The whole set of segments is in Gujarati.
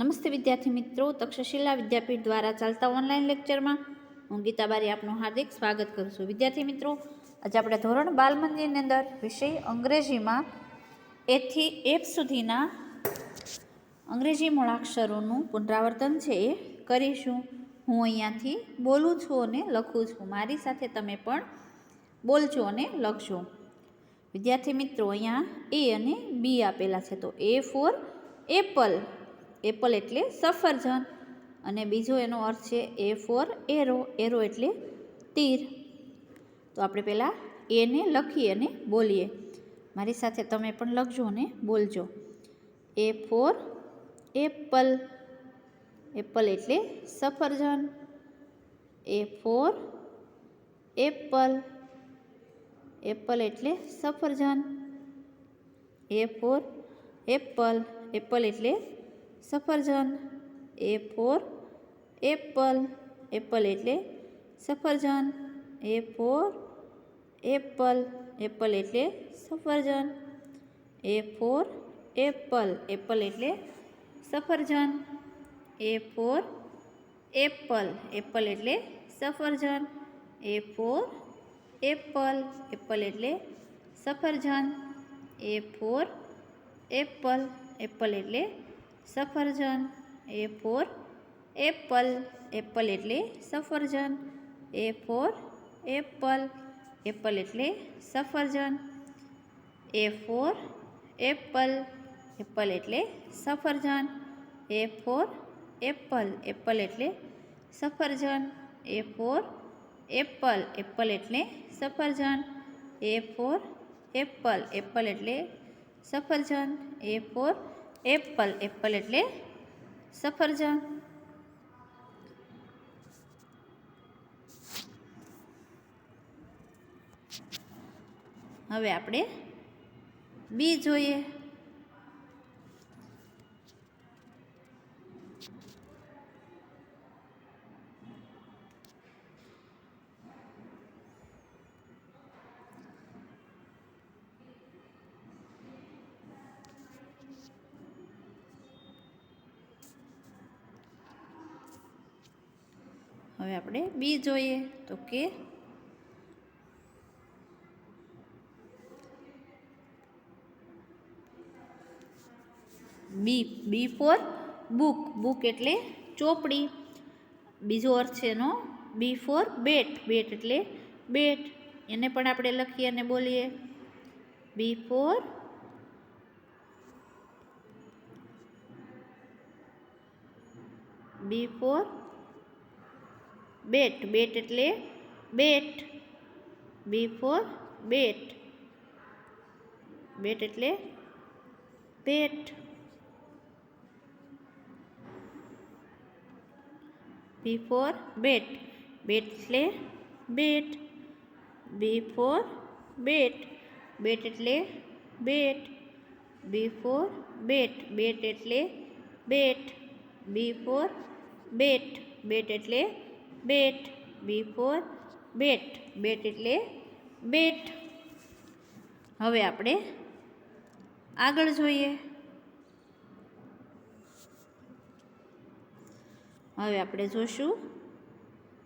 નમસ્તે વિદ્યાર્થી મિત્રો, તક્ષશિલા વિદ્યાપીઠ દ્વારા ચાલતા ઓનલાઈન લેક્ચરમાં હું ગીતા બારી આપનું હાર્દિક સ્વાગત કરું છું. વિદ્યાર્થી મિત્રો, આજે આપણે ધોરણ બાલ મંદિરની અંદર વિષય અંગ્રેજીમાં એથી એફ સુધીના અંગ્રેજી મૂળાક્ષરોનું પુનરાવર્તન છે એ કરીશું. હું અહીંયાથી બોલું છું અને લખું છું. મારી સાથે તમે પણ બોલજો અને લખજો. વિદ્યાર્થી મિત્રો, અહીંયા એ અને બી આપેલા છે. તો એ ફોર એપલ એપલ એટલે સફરજન. અને બીજો એનો અર્થ છે એ ફોર એરો એરો એટલે તીર. તો આપણે પહેલાં એને લખીએ અને બોલીએ. મારી સાથે તમે પણ લખજો અને બોલજો. એ ફોર એપલ એપલ એટલે સફરજન. એ ફોર એપલ એપલ એટલે સફરજન. એ ફોર એપલ એપલ એટલે સફરજન એ ફોર એપલ એપલ એટલે સફરજન. એ ફોર એપલ એપલ એટલે સફરજન. એ ફોર એપલ એપલ એટલે સફરજન. એ ફોર એપલ એપલ એટલે સફરજન. એ ફોર એપલ એપલ એટલે સફરજન. એ ફોર એપલ એપલ એટલે સફરજન, એ ફોર એપલ. એપલ એટલે સફરજન. એ ફોર એપલ. એપલ એટલે સફરજન. એ ફોર એપલ. એપલ એટલે સફરજન. એ ફોર એપલ. એપલ એટલે સફરજન. એ ફોર એપલ. એપલ એટલે સફરજન. એ ફોર એપલ. એપલ એટલે સફરજન. એ ફોર એપલ એપલ એટલે સફરજન. હવે આપણે બી જોઈએ. હવે આપણે બી જોઈએ તો કે B B for book book એટલે ચોપડી. બીજો અર્થ છે એનો બી ફોર બેટ બેટ એટલે બેટ એને પણ આપણે લખીએ અને બોલીએ. B for B for bat bat એટલે bat. B for bat. Bat એટલે bat B for bat. Bat એટલે bat. B for bat. Bat એટલે bat. B for bat. Bat એટલે bat. B for bat. Bat એટલે bat B for bat. Bat એટલે બેટ. હવે આપણે આગળ જોઈએ. હવે આપણે જોશું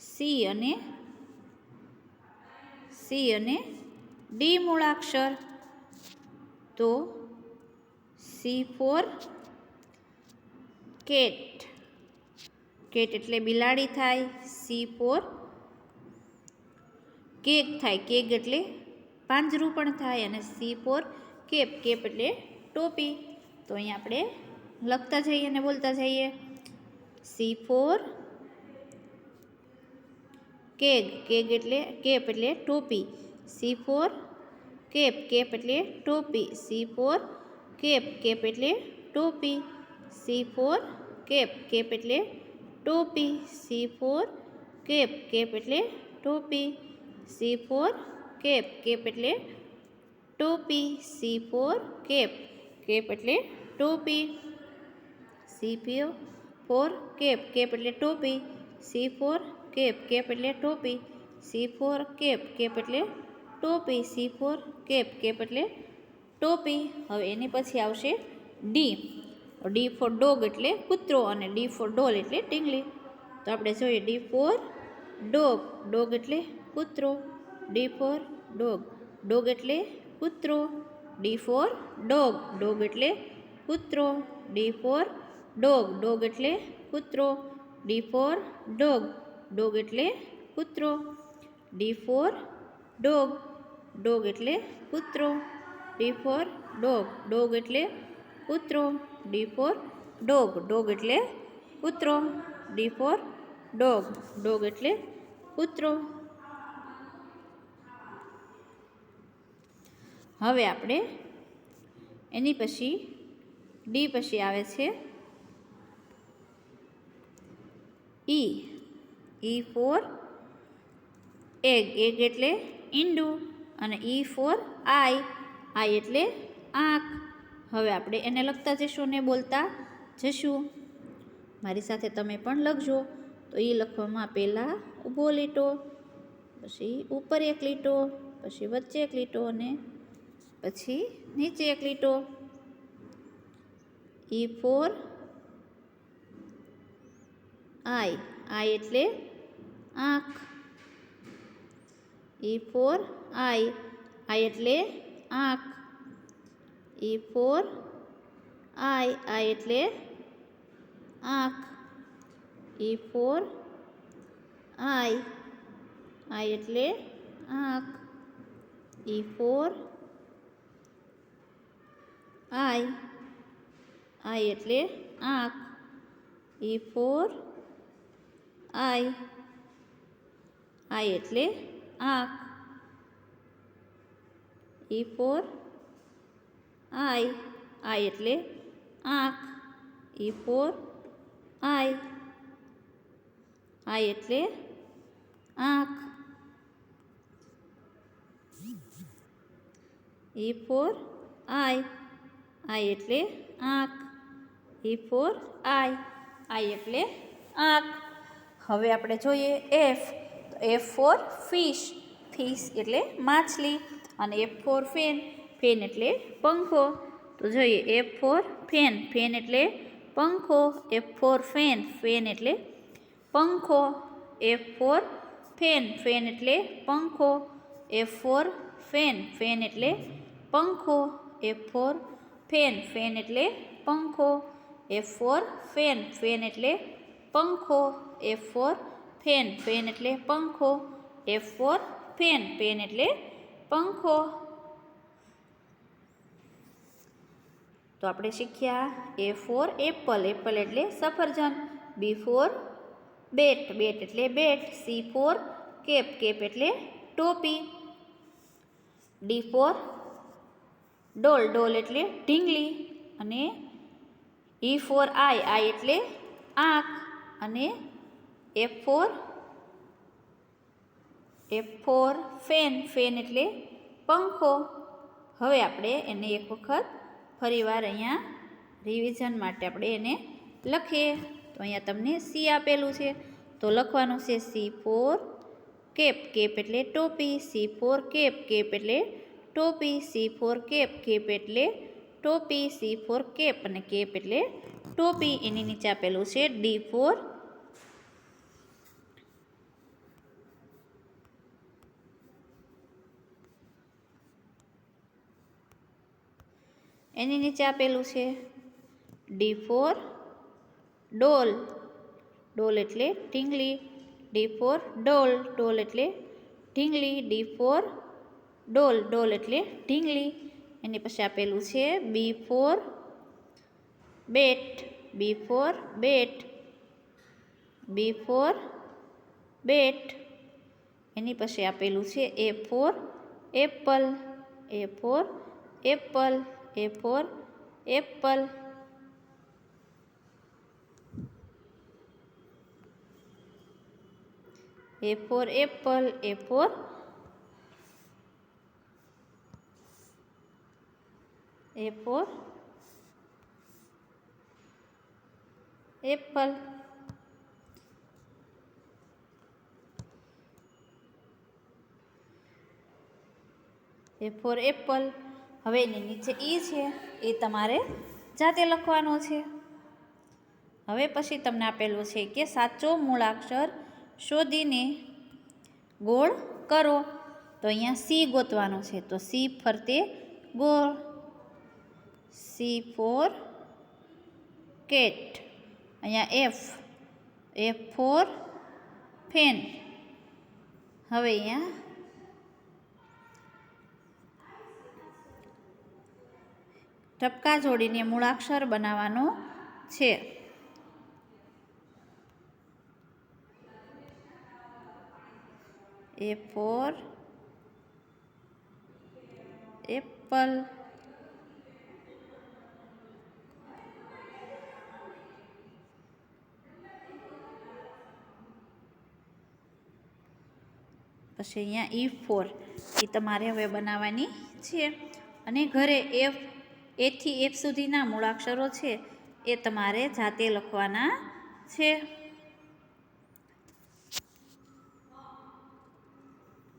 સી અને સી અને ડી મૂળાક્ષર. તો સી ફોર કેટ કેટ એટલે બિલાડી થાય, સી ફોર. કેક થાય, કેક એટલે પાંજરું પણ થાય અને સી ફોર કેપ કેપ એટલે ટોપી. તો અહીં આપણે લખતા જઈએ અને બોલતા જઈએ. સી ફોર કેગ કેગ એટલે કેપ એટલે ટોપી. સી ફોર કેપ કેપ એટલે ટોપી. સી ફોર કેપ કેપ એટલે ટોપી. સી ફોર કેપ કેપ એટલે ટોપી સી ફોર કેપ કેપ એટલે ટોપી સી ફોર કેપ કેપ એટલે ટોપી સી ફોર કેપ કેપ એટલે ટોપી સી ફોર કેપ કેપ એટલે ટોપી સી ફોર કેપ કેપ એટલે ટોપી સી ફોર કેપ કેપ એટલે ટોપી સી ફોર કેપ કેપ એટલે ટોપી. હવે એની પછી આવશે ડી ડી ફોર ડોગ એટલે કૂતરો અને ડી ફોર ડોલ એટલે ટીંગલી. તો આપણે જોઈએ ડી ફોર ડોગ. ડોગ એટલે કૂતરો. D for dog. ડોગ એટલે કૂતરો. D for dog. ડોગ એટલે કૂતરો. D for dog. ડોગ એટલે કૂતરો. D for dog. ડોગ એટલે કૂતરો. D for dog. ડોગ એટલે કૂતરો. D for dog. ડોગ એટલે કૂતરો, ડી ફોર ડોગ. ડોગ એટલે કૂતરો, ડી ફોર ડોગ. ડોગ એટલે કૂતરો. હવે આપણે એની પછી, ડી પછી આવે છે E. E for egg. Egg એટલે ઈંડું અને ઈ ફોર આઈ. આઈ એટલે આંખ. હવે આપણે એને લખતા જશું ને બોલતા જશું મારી સાથે તમે પણ લખજો. તો એ લખવામાં પહેલાં ઊભો લીટો, પછી ઉપર એક લીટો, પછી વચ્ચે એક લીટો અને પછી નીચે એક લીટો. E four I. આઈ એટલે આંખ. E four I. આઈ એટલે આંખ. ઈ ફોર આઈ આઈ એટલે આંખ. ઈ ફોર આઈ આઈ એટલે આંખ. ઈ ફોર આઈ આઈ એટલે આંખ. ઈ ફોર આઈ આઈ એટલે આંખ. ઈ ફોર આઈ આઈ એટલે આંખ. ઈ ફોર આઈ આઈ એટલે આંખ. ઈ ફોર આઈ આઈ એટલે આંખ. ઈ ફોર આઈ આઈ એટલે આંખ. હવે આપણે જોઈએ એફ તો એફ ફોર ફિશ ફિશ એટલે માછલી. અને એફ ફોર ફેન फेन एट पंखो तो जो है एफ़ फोर फेन फेन एट्ले पंखो एफ़ फोर फेन फेन एट्ले पंखो एफ़ फोर फेन फेन एट्ले पंखो एफ़ फोर फेन फेन एट्ले पंखो एफ़ फोर फेन फेन एट्ले पंखो एफ़ फोर फेन फेन एट्ले पंखो एफ़ फोर फेन फेन एट्ले पंखो एफ़ फोर फेन फेन एट्ले पंखो તો આપણે શીખ્યા એ ફોર એપલ એપલ એટલે સફરજન. બી ફોર બેટ બેટ એટલે bat C for cap cap એટલે ટોપી. ડી ફોર ડોલ. ડોલ એટલે ઢીંગલી. અને ઈ ફોર આઈ આઈ એટલે આંખ. અને F for F for fan fan એટલે પંખો. હવે આપણે એને એક વખત ફરીવાર અહીંયા રિવિઝન માટે આપણે એને લખીએ. તો અહીંયા તમને સી આપેલું છે. તો લખવાનું છે સી ફોર કેપ કેપ એટલે ટોપી. સી ફોર કેપ કેપ એટલે ટોપી. સી ફોર કેપ કેપ એટલે ટોપી. સી ફોર કેપ અને કેપ એટલે ટોપી. એની નીચે આપેલું છે ડી ફોર એની નીચે આપેલું છે ડી ફોર ડોલ. ડોલ એટલે ઢીંગલી. ડી ફોર ડોલ. ડોલ એટલે ઢીંગલી. ડી ફોર ડોલ. ડોલ એટલે ઢીંગલી. એની પછી આપેલું છે B for bat. B for bat. B for bat. એની પછી આપેલું છે A for apple. A for apple. A for apple A for apple A for A for apple A for apple હવે એની નીચે ઈ છે, એ તમારે જાતે લખવાનો છે. હવે પછી તમને આપેલું છે કે સાચો મૂળાક્ષર શોધીને ગોળ કરો. તો અહીંયા સી ગોતવાનો છે. તો સી ફરતે ગોળ. C for cat. અહીંયા એફ. F for fan. હવે અહીંયા ટપકા જોડીને મૂળાક્ષર બનાવવાનો છે. એ ફોર એપલ પછી અહીંયા ઈ ફોર એ તમારે હવે બનાવવાની છે. અને ઘરે એફ એથી એફ સુધીના મૂળાક્ષરો છે એ તમારે જાતે લખવાના છે.